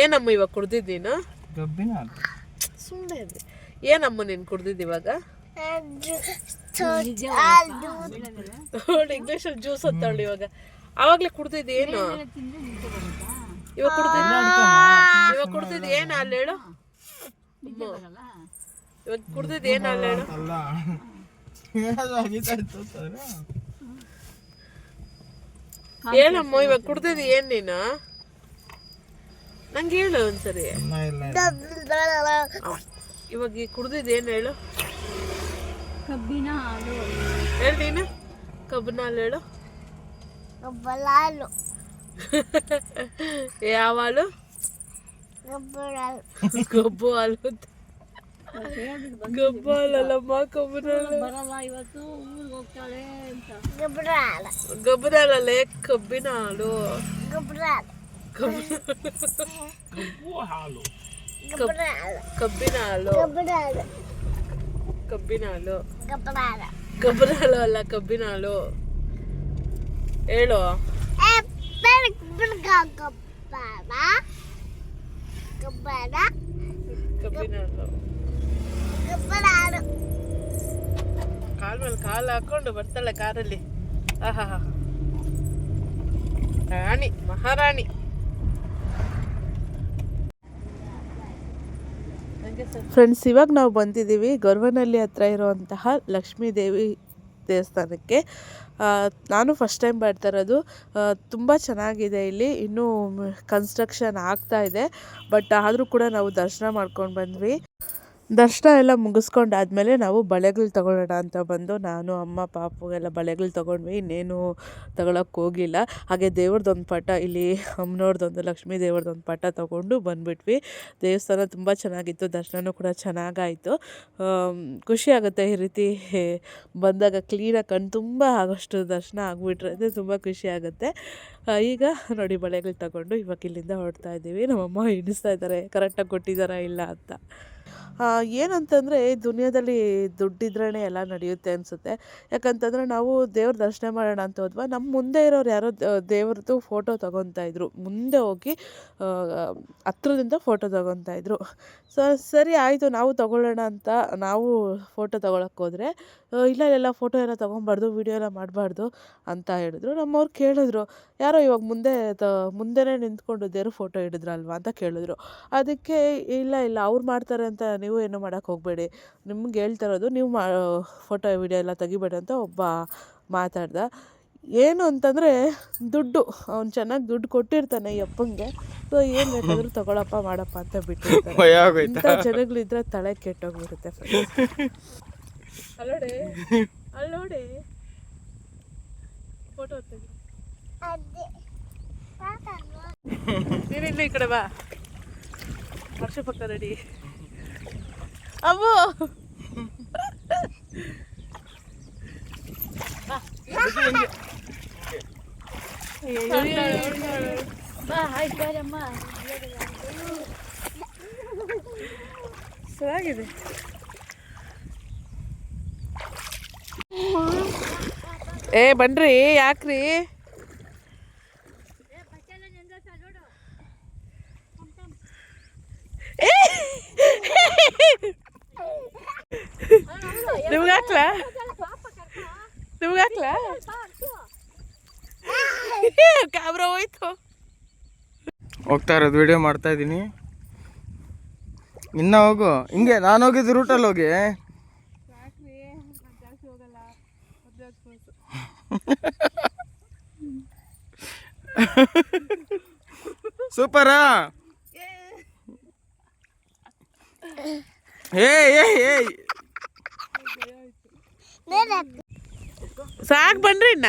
ಏನಮ್ಮ ಇವಾಗ ಕುಡ್ದಿದ್ದೀನ? ಸುಮ್ಮನೆ ಏನಮ್ಮ ನೀನು ಕುಡ್ದಿದ್ದು ಇವಾಗ? ಇಂಗ್ಲೀಷಲ್ಲಿ ಜ್ಯೂಸ್ ಅಂತೇಳಿ ಇವಾಗ. ಆವಾಗಲೇ ಕುಡ್ದಿದ್ದು ಏನು? ಇವಾಗ ಕುಡ್ದಿದ್ದು ಇವಾಗ ಕುಡ್ದಿದ್ದು ಏನು ಅಲ್ಲಿ ಹೇಳು. ಇವಾಗ ಕುಡ್ದಿದ್ದು ಏನು ಅಲ್ಲಿ ಹೇಳು? ಹೇಳಮ್ಮ ಇವಾಗ ಕುಡ್ದಿದ್ದು ಏನು ನೀನು? ನಂಗೆ ಹೇಳು ಒಂದ್ಸರಿ. ಇವಾಗ ಈ ಕುಡ್ದಿದ್ದು ಏನು ಹೇಳು? ಕಬ್ಬಿನ ಹಾಲು. ಹೇಳು ನೀನು. ಕಬ್ಬನ ಹಾಲು ಹೇಳು. ಗಬ್ಬಲಾಲು ಯಾವ ಹಾಲು? ಕಬ್ಬು ಹಾಲು ಕಬ್ಬು ಹಾಲಲ್ಲಮ್ಮ ಕಬ್ಬನ ಹಾಲು. ಬರಲ್ಲ ಇವತ್ತು ಊರಿಗೆ ಹೋಗ್ತಾಳೆ ಅಂತ. ಗಬ್ಬಲಾಲ ಕಬ್ಬನ ಹಾಲಲ್ಲೇ ಕಬ್ಬಿನ ಹಾಲು. ಗೊಬ್ಬರ ಹಾಲು. ಗಬ್ಬಲಾಲ ಕಬ್ಬಿನ ಹಾಲು ಕಬ್ಬಿನ ಹಾಲು ಕಬ್ಬಿನ ಹಾಲು ಅಲ್ಲ ಕಬ್ಬಿನ ಹಾಲು ಹೇಳು ಕಬ್ಬಿನ ಹಾಲು ಕಾಲ್ ಮೇಲೆ ಕಾಲು ಹಾಕೊಂಡು ಬರ್ತಾಳೆ ಕಾರಲ್ಲಿ. ಆಹಾ ರಾಣಿ ಮಹಾರಾಣಿ. ಫ್ರೆಂಡ್ಸ್ ಇವಾಗ ನಾವು ಬಂದಿದ್ದೀವಿ ಗೊರವನಹಳ್ಳಿ ಹತ್ರ ಇರುವಂತಹ ಲಕ್ಷ್ಮೀ ದೇವಿ ದೇವಸ್ಥಾನಕ್ಕೆ ನಾನು ಫಸ್ಟ್ ಟೈಮ್ ಬರ್ತಾ ಇರೋದು. ತುಂಬ ಚೆನ್ನಾಗಿದೆ ಇಲ್ಲಿ. ಇನ್ನೂ ಕನ್ಸ್ಟ್ರಕ್ಷನ್ ಆಗ್ತಾ ಇದೆ. ಬಟ್ ಆದರೂ ಕೂಡ ನಾವು ದರ್ಶನ ಮಾಡ್ಕೊಂಡು ಬಂದ್ವಿ. ದರ್ಶನ ಎಲ್ಲ ಮುಗಿಸ್ಕೊಂಡಾದ್ಮೇಲೆ ನಾವು ಬಳೆಗಳು ತಗೊಳ್ಳೋಣ ಅಂತ ಬಂದು ನಾನು, ಅಮ್ಮ, ಪಾಪುಗೆಲ್ಲ ಬಳೆಗಳು ತೊಗೊಂಡ್ವಿ. ಇನ್ನೇನು ತಗೊಳಕ್ಕೆ ಹೋಗಿಲ್ಲ. ಹಾಗೆ ದೇವ್ರದ್ದೊಂದು ಪಟ, ಇಲ್ಲಿ ಅಮ್ಮನವ್ರದ್ದೊಂದು ಲಕ್ಷ್ಮೀ ದೇವ್ರದ್ದೊಂದು ಪಟ ತೊಗೊಂಡು ಬಂದ್ಬಿಟ್ವಿ. ದೇವಸ್ಥಾನ ತುಂಬ ಚೆನ್ನಾಗಿತ್ತು ದರ್ಶನವೂ ಕೂಡ ಚೆನ್ನಾಗಾಯಿತು. ಖುಷಿ ಆಗುತ್ತೆ ಈ ರೀತಿ ಬಂದಾಗ ಕ್ಲೀನಾಗಿ ಕಣ್ಣು ತುಂಬ ಆಗೋಷ್ಟು ದರ್ಶನ ಆಗಿಬಿಟ್ರೆ ಅಂದರೆ ತುಂಬ ಖುಷಿ ಆಗುತ್ತೆ. ಈಗ ನೋಡಿ ಬಳೆಗಳು ತಗೊಂಡು ಇವಾಗ ಇಲ್ಲಿಂದ ಹೊರಡ್ತಾ ಇದ್ದೀವಿ. ನಮ್ಮಮ್ಮ ಎಣಿಸ್ತಾ ಇದ್ದಾರೆ ಕರೆಕ್ಟಾಗಿ ಕೊಟ್ಟಿದ್ದಾರಾ ಇಲ್ಲ ಅಂತ. ಏನಂತಂದರೆ ದುನಿಯಾದಲ್ಲಿ ದುಡ್ಡಿದ್ರೇ ಎಲ್ಲ ನಡೆಯುತ್ತೆ ಅನಿಸುತ್ತೆ. ಯಾಕಂತಂದರೆ ನಾವು ದೇವ್ರ ದರ್ಶನ ಮಾಡೋಣ ಅಂತ ಹೋದ್ವಾ ನಮ್ಮ ಮುಂದೆ ಇರೋರು ಯಾರೋ ದೇವ್ರದ್ದು ಫೋಟೋ ತೊಗೊತಾ ಮುಂದೆ ಹೋಗಿ ಹತ್ರದಿಂದ ಫೋಟೋ ತೊಗೊತಾ ಸೊ, ಸರಿ ಆಯಿತು, ನಾವು ತಗೊಳ್ಳೋಣ ಅಂತ ನಾವು ಫೋಟೋ ತೊಗೊಳಕ್ಕೆ ಹೋದರೆ ಇಲ್ಲ ಇಲ್ಲ, ಫೋಟೋ ಎಲ್ಲ ತೊಗೊಬಾರ್ದು, ವೀಡಿಯೋ ಎಲ್ಲ ಮಾಡಬಾರ್ದು ಅಂತ ಹೇಳಿದ್ರು. ನಮ್ಮವ್ರು ಕೇಳಿದ್ರು, ಯಾರೋ ಇವಾಗ ಮುಂದೆ ತ, ಮುಂದೆನೇ ನಿಂತ್ಕೊಂಡು ದೇವ್ರ ಫೋಟೋ ಹಿಡಿದ್ರಲ್ವಾ? ಅಂತ ಕೇಳಿದ್ರು. ಅದಕ್ಕೆ, ಇಲ್ಲ ಇಲ್ಲ, ಅವ್ರು ಮಾಡ್ತಾರೆ ಅಂತ ನೀವು ಏನು ಮಾಡೋಕ್ಕೆ ಹೋಗಬೇಡಿ. ನಿಮ್ಗೆ ಹೇಳ್ತಾ ಇರೋದು ನೀವು ಮಾ ಫೋಟೋ ವೀಡಿಯೋ ಎಲ್ಲ ತೆಗಿಬೇಡಿ ಅಂತ ಒಬ್ಬ ಮಾತಾಡ್ದ. ಏನು ಅಂತಂದರೆ ದುಡ್ಡು ಅವ್ನು ಚೆನ್ನಾಗಿ ದುಡ್ಡು ಕೊಟ್ಟಿರ್ತಾನೆ ಈ ಅಪ್ಪಂಗೆ. ಸೊ ಏನು ಬೇಕಾದರೂ ತಗೊಳಪ್ಪ ಮಾಡಪ್ಪ ಅಂತ ಬಿಟ್ಟು ಇಂಥ ಜನಗಳಿದ್ರೆ ತಲೆ ಕೆಟ್ಟೋಗ್ಬಿಡುತ್ತೆ ಅಲ್ಲೋಡೆ ಅಲ್ಲೋಡೆ. ಫೋಟೋ ನೀನಿಲ್ಲ ಈ ಕಡೆ ಬಾ. ವರ್ಷ ಪಕ್ಕ ರೆಡಿ ಬಾರಮ್ಮ ಚೆನ್ನಾಗಿದೆ. ಏ ಬನ್ರಿ ಯಾಕ್ರಿ ನಿಮ್ಗೆ ಹಾಕ್ಲಾ ನಿಮ್ಗೆ ಹಾಕ್ಲಾ ಕ್ಯಾಮ್ರಾ ಹೋಯ್ತು ಹೋಗ್ತಾ ಇರೋದು ವಿಡಿಯೋ ಮಾಡ್ತಾ ಇದ್ದೀನಿ ಇನ್ನ ಹೋಗು ಹಿಂಗೆ ನಾನು ಹೋಗಿದ್ದು ರೂಟಲ್ಲಿ ಹೋಗಿ ಸೂಪರಾ ಏಯ್ ಏಯ್ ಏಯ್ ಸಾಕು ಬನ್ರಿ ಇನ್ನ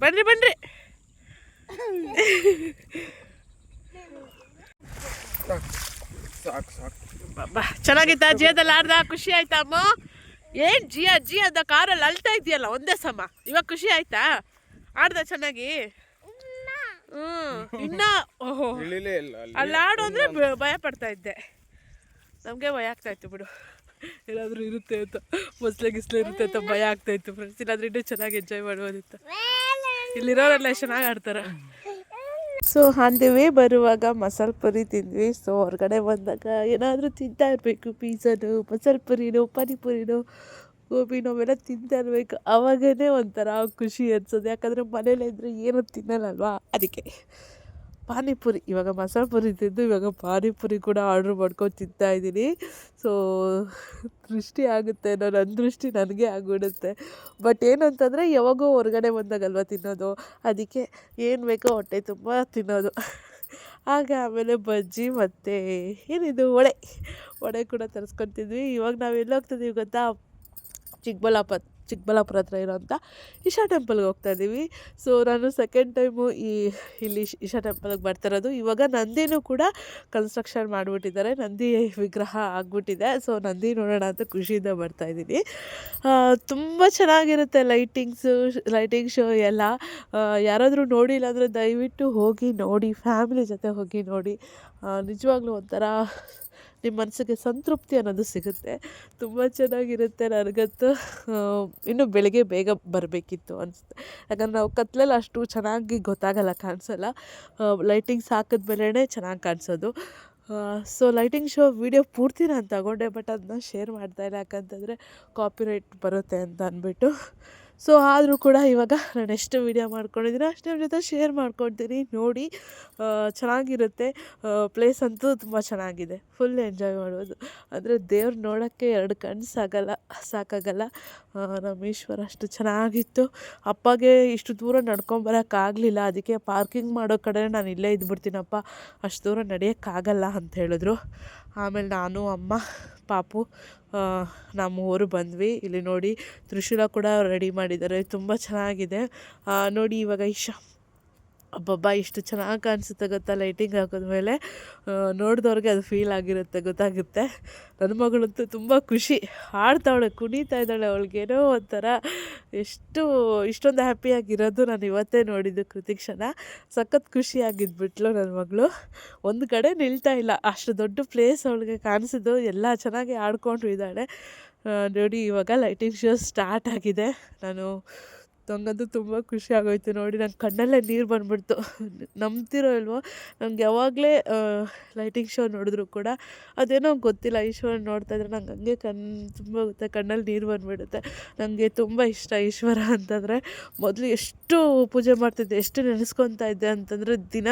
ಬನ್ರಿ ಬನ್ರಿ. ಚೆನ್ನಾಗಿತ್ತ ಜಿಯದಲ್ಲಿ ಬಾ. ಚೆನ್ನಾಗಿತ್ತಾ ಜಿಯಾದಲ್ಲಿ ಆಡ್ದ? ಖುಷಿ ಆಯ್ತಾ ಅಮ್ಮ? ಏನ್ ಜಿಯಾ ಜಿಯಾ ಅದ? ಕಾರಲ್ಲಿ ಅಳ್ತಾ ಇದೆಯಲ್ಲ ಒಂದೇ ಸಮ. ಇವಾಗ ಖುಷಿ ಆಯ್ತಾ? ಆಡ್ದ ಚೆನ್ನಾಗಿ? ಹ್ಮ್. ಇನ್ನ ಓಹೋ. ಅಲ್ಲಿ ಅಲ್ಲಿ ಆಡು ಅಂದ್ರೆ ಭಯ ಪಡ್ತಾ ಇದ್ದೆ. ನಮಗೆ ಭಯ ಆಗ್ತಾ ಇತ್ತು ಬಿಡು. ಏನಾದರೂ ಇರುತ್ತೆ ಅಂತ ಮೊಸಳೆ ಗಿಸ್ಲೆ ಇರುತ್ತೆ ಅಂತ ಭಯ ಆಗ್ತಾಯಿತ್ತು ಫ್ರೆಂಡ್ಸ್ ಇಲ್ಲಾಂದ್ರೆ ಇನ್ನೂ ಚೆನ್ನಾಗಿ ಎಂಜಾಯ್ ಮಾಡ್ಬೋದಿತ್ತು. ಇಲ್ಲಿರೋರೆಲ್ಲ ಚೆನ್ನಾಗಿ ಆಡ್ತಾರೆ? ಸೊ ವೇ ಬರುವಾಗ ಮಸಾಲ ಪುರಿ ತಿಂದ್ವಿ. ಸೊ ಹೊರಗಡೆ ಬಂದಾಗ ಏನಾದರೂ ತಿಂತಾ ಇರಬೇಕು ಪೀಝಾನು ಮಸಾಲ ಪುರಿನೋ, ಪಾನಿಪುರಿನೋ ಗೋಬಿನೋ ಅವೆಲ್ಲ ತಿಂತಾ ಇರಬೇಕು. ಆವಾಗೇ ಒಂಥರ ಖುಷಿ ಅನ್ಸೋದು ಯಾಕಂದರೆ ಮನೇಲಿ ಇದ್ದರೆ ಏನೂ ತಿನ್ನಲ್ಲಲ್ವಾ? ಅದಕ್ಕೆ. ಪಾನಿಪುರಿ. ಇವಾಗ ಮಸಾಲೆ ಪುರಿ ತಿಂದು ಇವಾಗ ಪಾನಿಪುರಿ ಕೂಡ ಆರ್ಡ್ರ್ ಮಾಡ್ಕೊಂಡು ತಿಂತಾ ಇದ್ದೀನಿ. ಸೊ ದೃಷ್ಟಿ ಆಗುತ್ತೆ ಅನ್ನೋ ನನ್ನ ದೃಷ್ಟಿ ನನಗೆ ಆಗಿಬಿಡುತ್ತೆ ಬಟ್ ಏನಂತಂದರೆ, ಯಾವಾಗೋ ಹೊರಗಡೆ ಬಂದಾಗಲ್ವ ತಿನ್ನೋದು? ಅದಕ್ಕೆ ಏನು ಬೇಕೋ ಹೊಟ್ಟೆ ತುಂಬ ತಿನ್ನೋದು. ಆಗ ಆಮೇಲೆ ಬಜ್ಜಿ ಮತ್ತು ಏನಿದು, ವಡೆ. ವಡೆ ಕೂಡ ತರಿಸ್ಕೊತಿದ್ವಿ ಇವಾಗ ನಾವು ಹೋಗ್ತಿದ್ದೀವಿ ಗೊತ್ತಾ? ಚಿಕ್ಕಬಳ್ಳಾಪುರ. ಚಿಕ್ಕಬಳ್ಳಾಪುರ ಹತ್ರ ಇರೋಂಥ ಇಶಾ ಟೆಂಪಲ್ಗೆ ಹೋಗ್ತಾ ಇದ್ದೀವಿ. ಸೊ ನಾನು ಸೆಕೆಂಡ್ ಟೈಮು ಈ ಇಲ್ಲಿ ಇಶ್- ಟೆಂಪಲ್ಗೆ ಬರ್ತಾ ಇರೋದು. ಇವಾಗ ನಂದಿನೂ ಕೂಡ ಕನ್ಸ್ಟ್ರಕ್ಷನ್ ಮಾಡಿಬಿಟ್ಟಿದ್ದಾರೆ. ನಂದಿ ವಿಗ್ರಹ ಆಗಿಬಿಟ್ಟಿದೆ. ಸೊ ನಂದಿ ನೋಡೋಣ ಅಂತ ಖುಷಿಯಿಂದ ಬರ್ತಾ ಇದ್ದೀನಿ. ತುಂಬ ಚೆನ್ನಾಗಿರುತ್ತೆ ಲೈಟಿಂಗ್ಸು ಲೈಟಿಂಗ್ ಶೋ ಎಲ್ಲ. ಯಾರಾದರೂ ನೋಡಿಲ್ಲ ಅಂದರೆ ದಯವಿಟ್ಟು ಹೋಗಿ ನೋಡಿ ಫ್ಯಾಮಿಲಿ ಜೊತೆ ಹೋಗಿ ನೋಡಿ. ನಿಜವಾಗ್ಲೂ ಒಂಥರ ನಿಮ್ಮ ಮನಸ್ಸಿಗೆ ಸಂತೃಪ್ತಿ ಅನ್ನೋದು ಸಿಗುತ್ತೆ. ತುಂಬ ಚೆನ್ನಾಗಿರುತ್ತೆ ನನಗಂತೂ. ಇನ್ನೂ ಬೆಳಗ್ಗೆ ಬೇಗ ಬರಬೇಕಿತ್ತು ಅನಿಸುತ್ತೆ. ಯಾಕಂದರೆ ನಾವು ಕತ್ಲಲ್ಲಿ ಅಷ್ಟು ಚೆನ್ನಾಗಿ ಗೊತ್ತಾಗಲ್ಲ ಕಾಣಿಸಲ್ಲ. ಲೈಟಿಂಗ್ಸ್ ಹಾಕಿದ್ಮೇಲೆ ಚೆನ್ನಾಗಿ ಕಾಣಿಸೋದು. ಸೊ ಲೈಟಿಂಗ್ ಶೋ ವಿಡಿಯೋ ಪೂರ್ತಿ ನಾನು ತಗೊಂಡೆ ಬಟ್ ಅದನ್ನ ಶೇರ್ ಮಾಡ್ತಾಯಿಲ್ಲ ಯಾಕಂತಂದರೆ ಕಾಪಿರೈಟ್ ಬರುತ್ತೆ ಅಂತ ಅಂದ್ಬಿಟ್ಟು ಸೊ ಆದರೂ ಕೂಡ ಇವಾಗ ನಾನು ಎಷ್ಟು ವೀಡಿಯೋ ಮಾಡ್ಕೊಂಡಿದ್ದೀನಿ ಅಷ್ಟೇ ಜೊತೆ ಶೇರ್ ಮಾಡ್ಕೊಳ್ತೀನಿ ನೋಡಿ ಚೆನ್ನಾಗಿರುತ್ತೆ. ಪ್ಲೇಸ್ ಅಂತೂ ತುಂಬ ಚೆನ್ನಾಗಿದೆ. ಫುಲ್ ಎಂಜಾಯ್ ಮಾಡ್ಬೋದು ಅಂದರೆ ದೇವ್ರು ನೋಡೋಕ್ಕೆ ಎರಡು ಕಣ್ಣು ಸಾಕಲ್ಲ ಸಾಕಾಗಲ್ಲ. ನಮ್ಮ ಈಶ್ವರ ಅಷ್ಟು ಚೆನ್ನಾಗಿತ್ತು. ಅಪ್ಪಗೆ ಇಷ್ಟು ದೂರ ನಡ್ಕೊಂಬರೋಕ್ಕಾಗಲಿಲ್ಲ ಅದಕ್ಕೆ ಪಾರ್ಕಿಂಗ್ ಮಾಡೋ ಕಡೆ ನಾನು ಇಲ್ಲೇ ಇದ್ಬಿಡ್ತೀನಪ್ಪ. ಅಷ್ಟು ದೂರ ನಡೆಯೋಕ್ಕಾಗಲ್ಲ ಅಂತ ಹೇಳಿದ್ರು. ಆಮೇಲೆ ನಾನು, ಅಮ್ಮ, ಪಾಪು ನಮ್ಮ ಊರು ಬಂದ್ವಿ. ಇಲ್ಲಿ ನೋಡಿ ತ್ರಿಶೂಲ ಕೂಡ ರೆಡಿ ಮಾಡಿದ್ದಾರೆ. ತುಂಬ ಚೆನ್ನಾಗಿದೆ. ನೋಡಿ ಇವಾಗ ಇಶಾ ಅಬ್ಬಬ್ಬ, ಇಷ್ಟು ಚೆನ್ನಾಗಿ ಕಾಣಿಸುತ್ತೆ ಗೊತ್ತಾ ಲೈಟಿಂಗ್ ಹಾಕಿದ್ಮೇಲೆ ನೋಡಿದವ್ರಿಗೆ ಅದು ಫೀಲ್ ಆಗಿರುತ್ತೆ, ಗೊತ್ತಾಗುತ್ತೆ. ನನ್ನ ಮಗಳಂತೂ ತುಂಬ ಖುಷಿ. ಹಾಡ್ತಾವಳೆ, ಕುಣಿತಾ ಇದ್ದಾಳೆ ಅವಳಿಗೇನೋ ಒಂಥರ ಎಷ್ಟು, ಇಷ್ಟೊಂದು ಹ್ಯಾಪಿಯಾಗಿರೋದು ನಾನು ಇವತ್ತೇ ನೋಡಿದ್ದು ಕೃತಿಕ್ಷಣ ಸಖತ್ ಖುಷಿಯಾಗಿದ್ಬಿಟ್ಲು ನನ್ನ ಮಗಳು. ಒಂದು ಕಡೆ ನಿಲ್ತಾ ಇಲ್ಲ. ಅಷ್ಟು ದೊಡ್ಡ ಪ್ಲೇಸ್ ಅವಳಿಗೆ ಕಾಣಿಸಿದ್ದು, ಎಲ್ಲ ಚೆನ್ನಾಗಿ ಆಡ್ಕೊಂಡು ಇದ್ದಾಳೆ. ನೋಡಿ ಇವಾಗ ಲೈಟಿಂಗ್ ಶೋ ಸ್ಟಾರ್ಟ್ ಆಗಿದೆ. ನಾನು ನಂಗಂತೂ ತುಂಬ ಖುಷಿ ಆಗೋಯ್ತು ನೋಡಿ ನನ್ನ ಕಣ್ಣಲ್ಲೇ ನೀರು ಬಂದ್ಬಿಡ್ತು. ನಂಬ್ತಿರೋ ಇಲ್ವೋ? ನಂಗೆ ಯಾವಾಗಲೇ ಲೈಟಿಂಗ್ ಶೋ ನೋಡಿದ್ರು ಕೂಡ ಅದೇನೋ ಗೊತ್ತಿಲ್ಲ ಈಶ್ವರ ನೋಡ್ತಾ ಇದ್ರೆ ನಂಗೆ ಹಂಗೆ ಕಣ್ ತುಂಬ ಗೊತ್ತೆ, ಕಣ್ಣಲ್ಲಿ ನೀರು ಬಂದುಬಿಡುತ್ತೆ. ನನಗೆ ತುಂಬ ಇಷ್ಟ ಈಶ್ವರ ಅಂತಂದರೆ, ಮೊದಲು ಎಷ್ಟು ಪೂಜೆ ಮಾಡ್ತಿದ್ದೆ, ಎಷ್ಟು ನೆನೆಸ್ಕೊತಾ ಇದ್ದೆ ಅಂತಂದರೆ ದಿನ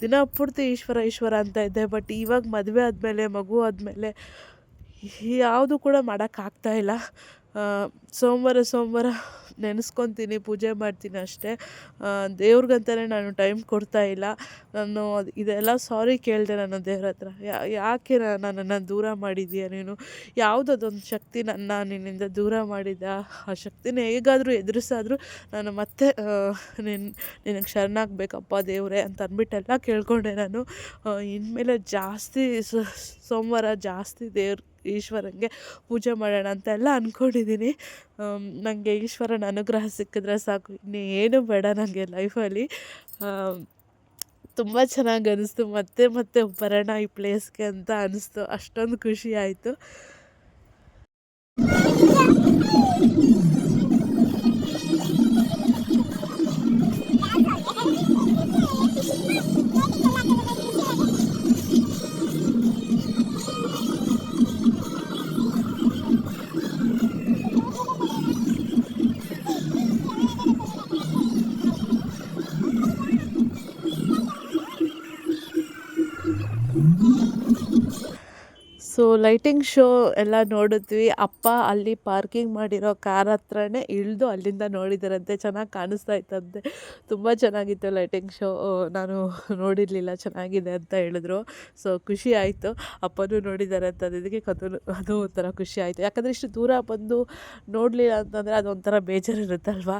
ದಿನ ಪೂರ್ತಿ ಈಶ್ವರ ಈಶ್ವರ ಅಂತ ಇದ್ದೆ. ಬಟ್ ಇವಾಗ ಮದುವೆ ಆದಮೇಲೆ, ಮಗು ಆದಮೇಲೆ ಯಾವುದು ಕೂಡ ಮಾಡೋಕ್ಕಾಗ್ತಾ ಇಲ್ಲ. ಸೋಮವಾರ ಸೋಮವಾರ ನೆನೆಸ್ಕೊತೀನಿ, ಪೂಜೆ ಮಾಡ್ತೀನಿ ಅಷ್ಟೇ. ದೇವ್ರಿಗಂತಲೇ ನಾನು ಟೈಮ್ ಕೊಡ್ತಾ ಇಲ್ಲ. ನಾನು ಇದೆಲ್ಲ ಸಾರಿ ಕೇಳಿದೆ ನಾನು ದೇವ್ರ ಹತ್ರ. ಯಾಕೆ ನನ್ನನ್ನು ದೂರ ಮಾಡಿದೀಯ ನೀನು? ಯಾವುದದೊಂದು ಶಕ್ತಿ ನನ್ನ ನಿನ್ನಿಂದ ದೂರ ಮಾಡಿದ? ಆ ಶಕ್ತಿನ ಹೇಗಾದರೂ ಎದುರಿಸಾದರೂ ನಾನು ಮತ್ತೆ ನಿನ್ನ ನಿನಗೆ ಶರಣಾಗಬೇಕಪ್ಪ ದೇವರೇ ಅಂತ ಅಂದ್ಬಿಟ್ಟೆಲ್ಲ ಕೇಳ್ಕೊಂಡೆ ನಾನು. ಇನ್ಮೇಲೆ ಜಾಸ್ತಿ ಸೋಮವಾರ ಜಾಸ್ತಿ ದೇವ್ರ ಈಶ್ವರಂಗೆ ಪೂಜೆ ಮಾಡೋಣ ಅಂತೆಲ್ಲ ಅಂದ್ಕೊಂಡಿದ್ದೀನಿ ನನಗೆ ಈಶ್ವರನ ಅನುಗ್ರಹ ಸಿಕ್ಕಿದ್ರೆ ಸಾಕು. ಇನ್ನೇನು ಬೇಡ ನನಗೆ ಲೈಫಲ್ಲಿ. ತುಂಬ ಚೆನ್ನಾಗಿ ಅನ್ನಿಸ್ತು ಮತ್ತೆ ಮತ್ತೆ ಬರೋಣ ಈ ಪ್ಲೇಸ್ಗೆ ಅಂತ ಅನ್ನಿಸ್ತು ಅಷ್ಟೊಂದು ಖುಷಿ ಆಯಿತು. ಸೊ ಲೈಟಿಂಗ್ ಶೋ ಎಲ್ಲ ನೋಡಿದ್ವಿ. ಅಪ್ಪ ಅಲ್ಲಿ ಪಾರ್ಕಿಂಗ್ ಮಾಡಿರೋ ಕಾರ್ ಹತ್ರನೇ ಇಳಿದು ಅಲ್ಲಿಂದ ನೋಡಿದಾರಂತೆ. ಚೆನ್ನಾಗಿ ಕಾಣಿಸ್ತಾ ಇತ್ತಂತೆ. ತುಂಬ ಚೆನ್ನಾಗಿತ್ತು ಲೈಟಿಂಗ್ ಶೋ ನಾನು ನೋಡಿರಲಿಲ್ಲ ಚೆನ್ನಾಗಿದೆ ಅಂತ ಹೇಳಿದ್ರು. ಸೊ ಖುಷಿ ಆಯಿತು. ಅಪ್ಪನೂ ನೋಡಿದ್ದಾರೆ ಅಂತ ಅದಕ್ಕೆ ಕದು ಅದು ಒಂಥರ ಖುಷಿ ಆಯಿತು. ಯಾಕಂದರೆ ಇಷ್ಟು ದೂರ ಬಂದು ನೋಡಲಿಲ್ಲ ಅಂತಂದರೆ ಅದೊಂಥರ ಬೇಜಾರು ಇರುತ್ತಲ್ವ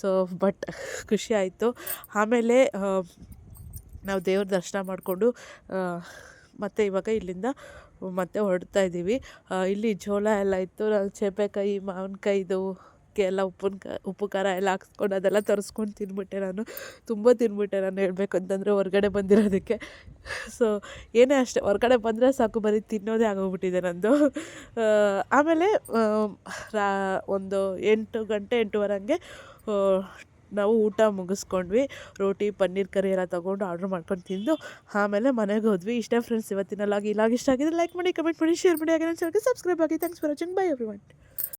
ಸೊ ಬಟ್ ಖುಷಿ ಆಯಿತು. ಆಮೇಲೆ ನಾವು ದೇವ್ರ ದರ್ಶನ ಮಾಡಿಕೊಂಡು ಮತ್ತು ಇವಾಗ ಇಲ್ಲಿಂದ ಮತ್ತೆ ಹೊರಡ್ತಾ ಇದ್ದೀವಿ. ಇಲ್ಲಿ ಜೋಳ ಎಲ್ಲ ಇತ್ತು. ನಾವು ಚೇಪೆಕಾಯಿ ಮಾವಿನಕಾಯಿದು, ಎಲ್ಲ ಉಪ್ಪಿನ ಕ, ಉಪ್ಪು ಖಾರ ಎಲ್ಲ ಹಾಕ್ಸ್ಕೊಂಡು ಅದೆಲ್ಲ ತರಿಸ್ಕೊಂಡು ತಿಂದ್ಬಿಟ್ಟೆ ನಾನು. ತುಂಬ ತಿಂದ್ಬಿಟ್ಟೆ ನಾನು ಹೇಳಬೇಕು ಅಂತಂದರೆ ಹೊರಗಡೆ ಬಂದಿರೋದಕ್ಕೆ. ಸೊ ಏನೇ ಅಷ್ಟೇ, ಹೊರಗಡೆ ಬಂದರೆ ಸಾಕು, ಬರೀ ತಿನ್ನೋದೇ ಆಗೋಗ್ಬಿಟ್ಟಿದೆ ನಂದು. ಆಮೇಲೆ ರಾ, ಒಂದು ಎಂಟು ಗಂಟೆ, ಎಂಟೂವರೆ ಹಂಗೆ ನಾವು ಊಟ ಮುಗಿಸ್ಕೊಂಡ್ವಿ. ರೋಟಿ, ಪನ್ನೀರ್ ಕರಿ ಎಲ್ಲ ತೊಗೊಂಡು ಆರ್ಡ್ರ್ ಮಾಡ್ಕೊಂಡು ತಿಂದು ಆಮೇಲೆ ಮನೆಗೆ ಹೋದ್ವಿ. ಇಷ್ಟೇ ಫ್ರೆಂಡ್ಸ್ ಇವತ್ತಿನ ಲಾಗ್ ಇಷ್ಟ ಆಗಿದೆ ಲೈಕ್ ಮಾಡಿ ಕಮೆಂಟ್ ಮಾಡಿ ಶೇರ್ ಮಾಡಿ. ಹಾಗೆ ನನ್ನ ಚಾನಲ್ಗೆ ಸಬ್ಸ್ಕ್ರೈಬ್ ಆಗಿ. Thanks for watching bye every